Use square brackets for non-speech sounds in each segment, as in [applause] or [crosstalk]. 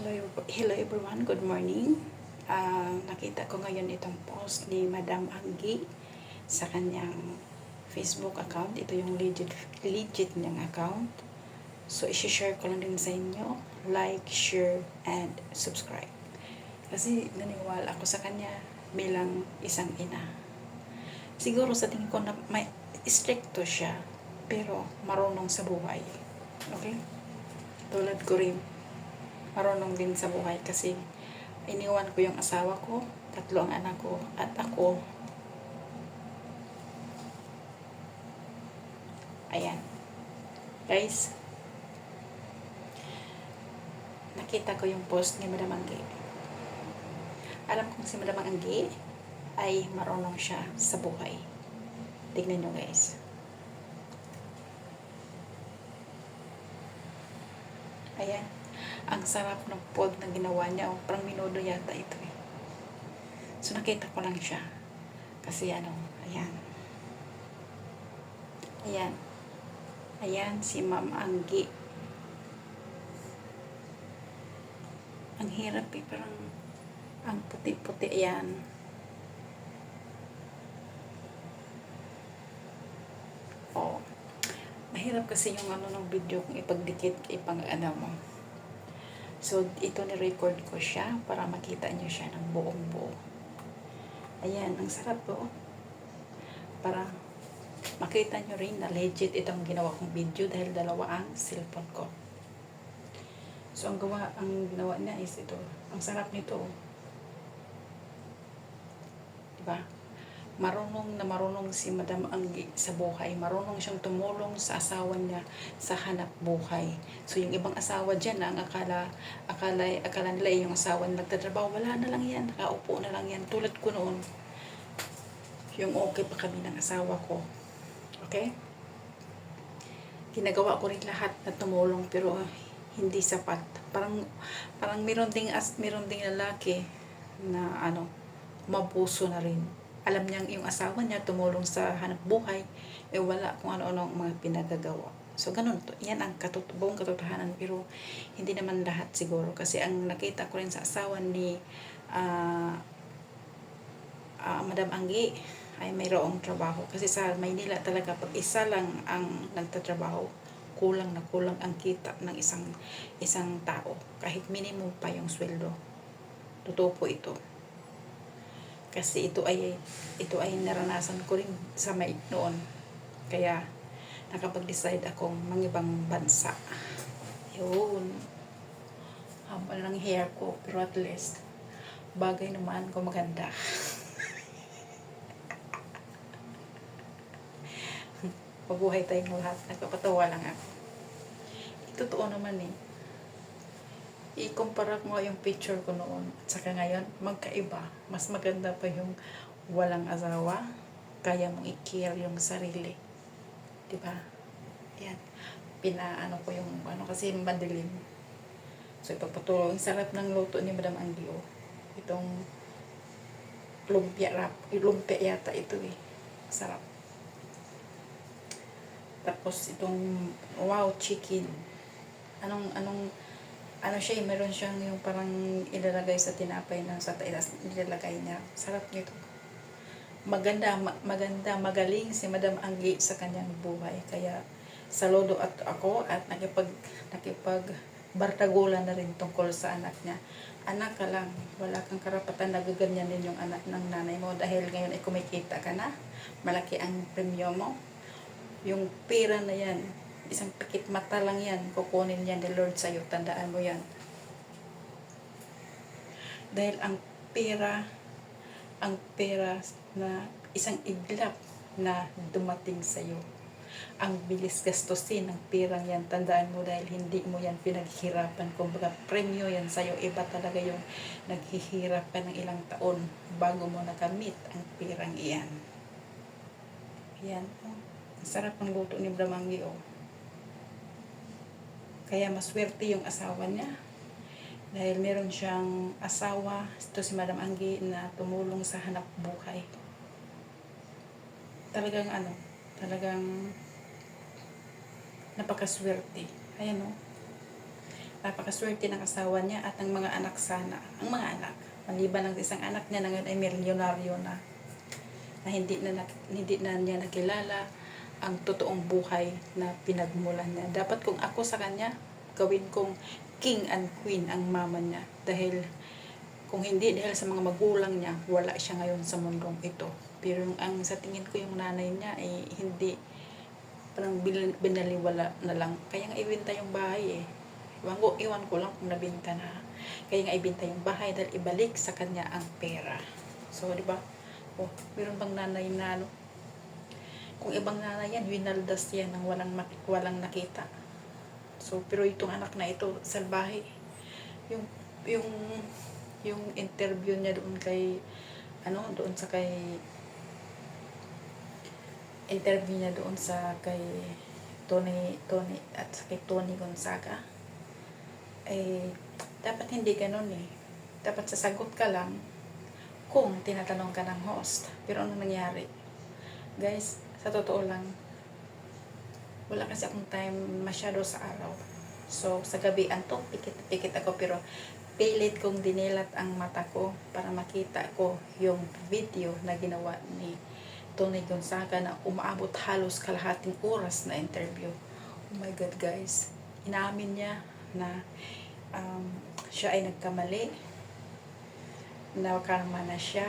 Hello, hello everyone, good morning. Ah, nakita ko ngayon itong post ni Madam Anggi sa kanyang Facebook account. Ito yung legit, legit niyang account. So, isi-share ko lang din sa inyo. Like, share, and subscribe. Kasi naniwala ako sa kanya bilang isang ina. Siguro sa tingin ko na may stricto siya, pero marunong sa buhay. Okay? Tulad ko rin, marunong din sa buhay kasi iniwan ko yung asawa ko, tatlo ang anak ko, at ako, ayan. Guys, nakita ko yung post ni Madam Anggi. Alam kong si Madam Anggi ay marunong siya sa buhay. Tignan nyo guys. Ayan. Ang sarap ng pod na ginawa niya. Oh, parang minudo yata ito eh. So nakita ko lang siya. Kasi ano, ayan. Ayan. Ayan si Ma'am Anggi. Ang hirap eh. Parang ang puti-puti ayan. Oh. Mahirap kasi yung ano ng video kung ipagdikit ipang ano mo. So, ito ni-record ko siya para makita niyo siya ng buong buo. Ayan, ang sarap po. Para makita niyo rin na legit itong ginawa kong video dahil dalawa ang cellphone ko. So, ang gawa, ang ginawa niya is ito. Ang sarap nito. Diba? Marunong na marunong si Madam Anggi sa buhay. Marunong siyang tumulong sa asawa niya sa hanap buhay. So, yung ibang asawa dyan ang akala, akala, akala nila yung asawa na nagtatrabaho, wala na lang yan. Nakaupo na lang yan. Tulad ko noon. Yung okay pa kami ng asawa ko. Okay? Ginagawa ko rin lahat na tumulong pero hindi sapat. Parang parang meron ding as meron ding lalaki na ano, mapuso na rin. Alam niyang yung asawa niya tumulong sa hanap buhay, eh wala kung ano-ano ang mga pinagagawa. So, ganun to. Yan ang katut buong katotohanan. Pero, hindi naman lahat siguro. Kasi ang nakita ko rin sa asawa ni uh, uh, Madam Anggi ay mayroong trabaho. Kasi sa Maynila talaga, pag isa lang ang nagtatrabaho, kulang na kulang ang kita ng isang isang tao kahit minimum pa yung sweldo totoo po ito kasi ito ay ito ay naranasan ko rin sa may noon kaya nakapag-decide akong mangibang bansa yun haba ng hair ko pero at least bagay naman ko maganda [laughs] mabuhay tayong lahat. Nagpapatawa lang ako. Totoo naman eh. I-compare mo yung picture ko noon at saka ngayon, magkaiba. Mas maganda pa yung walang asawa. Kaya mong i-care yung sarili. Diba? Yan. Pinaano ko yung ano kasi madilim. So ipagpatuloy. Ang sarap ng luto ni Madam Angio. Itong lumpia wrap. Lumpia yata ito eh. Sarap. Tapos itong wow chicken. Anong anong ano siya, eh, meron siyang yung parang ilalagay sa tinapay na sa taas nilalagay niya. Sarap nito. Maganda, ma- maganda, magaling si Madam Anggi sa kanyang buhay. Kaya saludo at ako at nakipag nakipag bartagulan na rin tungkol sa anak niya. Anak ka lang, wala kang karapatan na gaganyanin yung anak ng nanay mo dahil ngayon ay kumikita ka na. Malaki ang premyo mo yung pera na yan, isang pikit mata lang yan, kukunin yan ni Lord sa'yo. Tandaan mo yan. Dahil ang pera, ang pera na isang iglap na dumating sa'yo. Ang bilis gastusin ng perang yan. Tandaan mo dahil hindi mo yan pinaghirapan. Kumbaga, premyo yan sa'yo. Iba talaga yung naghihirap ka ng ilang taon bago mo nakamit ang perang iyan. Yan. Ang sarap ng luto ni Bramanggi, oh. Kaya maswerte yung asawa niya. Dahil meron siyang asawa, ito si Madam Anggi, na tumulong sa hanap buhay. Talagang ano, talagang napakaswerte. Ayan, oh. napakaswerte ng asawa niya at ng mga anak sana. Ang mga anak. Maliban ng isang anak niya na ngayon ay milyonaryo na. Na hindi na, nak- hindi na niya nakilala ang totoong buhay na pinagmulan niya. Dapat kung ako sa kanya, gawin kong king and queen ang mama niya. Dahil kung hindi dahil sa mga magulang niya, wala siya ngayon sa mundong ito. Pero ang sa tingin ko yung nanay niya ay hindi parang binaliwala na lang. Kaya nga ibenta yung bahay eh. Iwan ko, iwan ko lang kung nabinta na. Kaya nga ibenta yung bahay dahil ibalik sa kanya ang pera. So, di ba? Oh, meron bang nanay na ano? Kung ibang nanay yan, winaldas yan ng walang, walang nakita. So, pero itong anak na ito, salbahe. Yung, yung, yung interview niya doon kay, ano, doon sa kay, interview niya doon sa kay Tony, Tony, at sa kay Tony Gonzaga, eh, dapat hindi ganun eh. Dapat sasagot ka lang kung tinatanong ka ng host. Pero ano nangyari? Guys, sa totoo lang, wala kasi akong time masyado sa araw. So, sa gabi, antok, pikit-pikit ako, pero pilit kong dinilat ang mata ko para makita ko yung video na ginawa ni Tony Gonzaga na umaabot halos kalahating oras na interview. Oh my God, guys. Inamin niya na um, siya ay nagkamali. Nakarma na siya.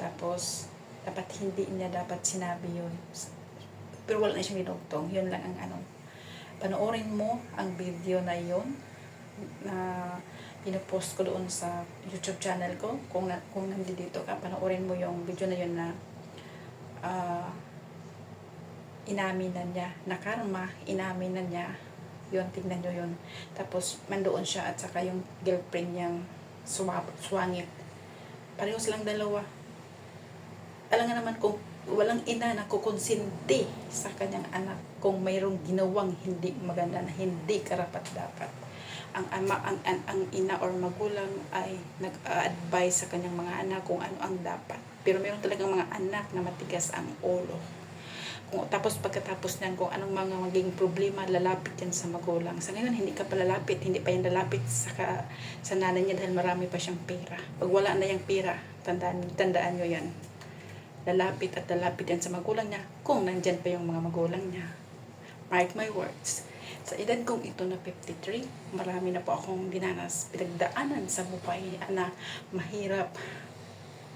Tapos, dapat hindi niya dapat sinabi yun. Pero wala na siyang dinugtong. Yun lang ang ano. Panoorin mo ang video na yun na pinopost ko doon sa YouTube channel ko. Kung, na, kung nandito ka, panoorin mo yung video na yun na ah, inamin na niya, na karma, inamin na niya, yun, tignan nyo yun. Tapos, mandoon siya at saka yung girlfriend niyang sumabot, swangit. Pareho silang dalawa. Alam nga naman kung walang ina na kukonsinti sa kanyang anak kung mayroong ginawang hindi maganda na hindi karapat dapat. Ang ama ang, ang, ang ina or magulang ay nag-advise sa kanyang mga anak kung ano ang dapat. Pero meron talagang mga anak na matigas ang ulo. Kung, tapos pagkatapos niyan kung anong mga maging problema lalapit yan sa magulang. Sa ngayon hindi ka pa lalapit hindi pa yan lalapit sa, ka, sa nanay niya dahil marami pa siyang pera. Pag wala na yung pera tandaan, tandaan nyo yan lalapit at lalapit yan sa magulang niya kung nandyan pa yung mga magulang niya mark my words sa edad kong ito na 53, marami na po akong dinanas, pinagdaanan sa buhay na mahirap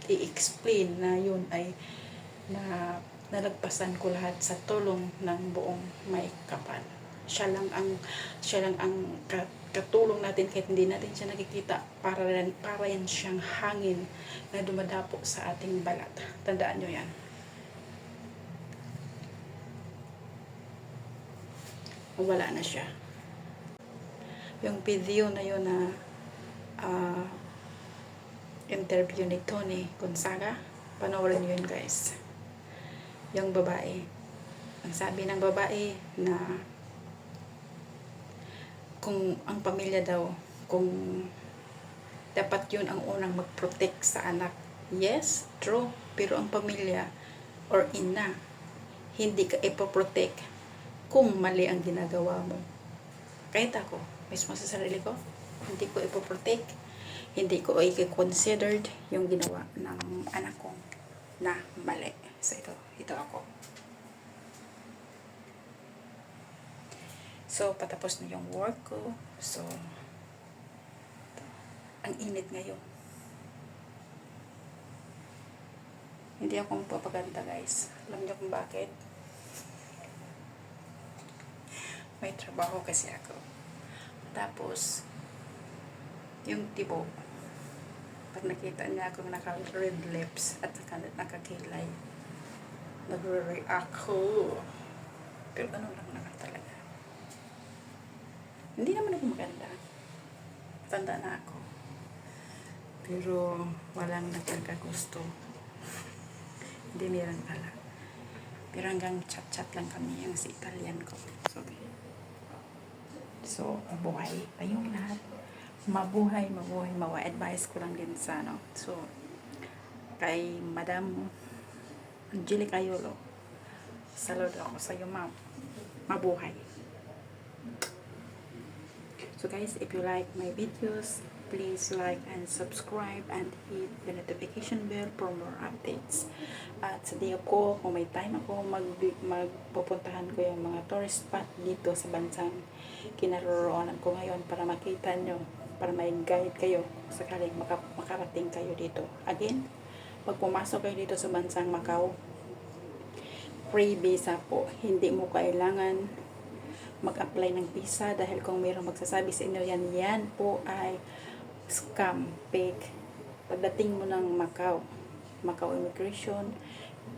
i-explain na yun ay na nalagpasan ko lahat sa tulong ng buong may kapal. Siya lang ang siya lang ang ka- katulong natin kahit hindi natin siya nakikita para para yan siyang hangin na dumadapo sa ating balat. Tandaan nyo yan. Wala na siya. Yung video na yun na ah, interview ni Tony Gonzaga, panoorin nyo yun guys. Yung babae. Ang sabi ng babae na kung ang pamilya daw, kung dapat yun ang unang mag-protect sa anak. Yes, true. Pero ang pamilya or ina, hindi ka ipoprotect kung mali ang ginagawa mo. Kahit ako, mismo sa sarili ko, hindi ko ipoprotect, hindi ko i-considered yung ginawa ng anak ko na mali. So ito, ito ako. So, patapos na yung work ko. So, ang init ngayon. Hindi ako magpapaganda guys. Alam niyo kung bakit? May trabaho kasi ako. Tapos, yung tibo, pag nakita niya ako naka-red lips at naka, nakakilay, nagre-react ko. Pero ano lang naman talaga. Hindi naman ako maganda. Tanda na ako. Pero walang nagkakagusto. Hindi meron pala. Pero hanggang chat-chat lang kami yung si Italian ko. So, so mabuhay kayong lahat. Mabuhay, mabuhay, mabuhay. Advice ko lang din sa ano. So, kay Madam Angelica Yolo. Saludo ako sa iyo, ma'am. Mabuhay. So guys, if you like my videos, please like and subscribe and hit the notification bell for more updates. At sa day ko, kung may time ako, mag, magpupuntahan ko yung mga tourist spot dito sa bansang kinaroroonan ko ngayon para makita nyo, para may guide kayo sakaling maka, makarating kayo dito. Again, pag pumasok kayo dito sa bansang Macau, free visa po. Hindi mo kailangan mag-apply ng visa dahil kung mayroong magsasabi sa inyo yan, yan po ay scam, fake. Pagdating mo ng Macau, Macau Immigration,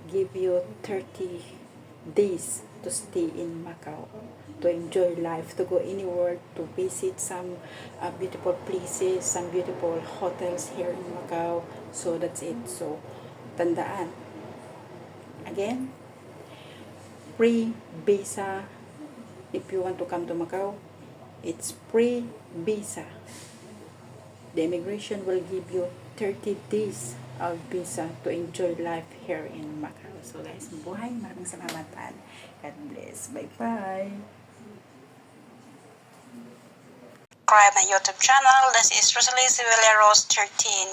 give you 30 days to stay in Macau to enjoy life, to go anywhere, to visit some uh, beautiful places, some beautiful hotels here in Macau. So that's it. So, tandaan. Again, free visa if you want to come to Macau, it's free visa. The immigration will give you 30 days of visa to enjoy life here in Macau. So guys, buhay. Maraming salamat and God bless. Bye-bye. subscribe my YouTube channel. This is Rosalie Sivilia Rose 13.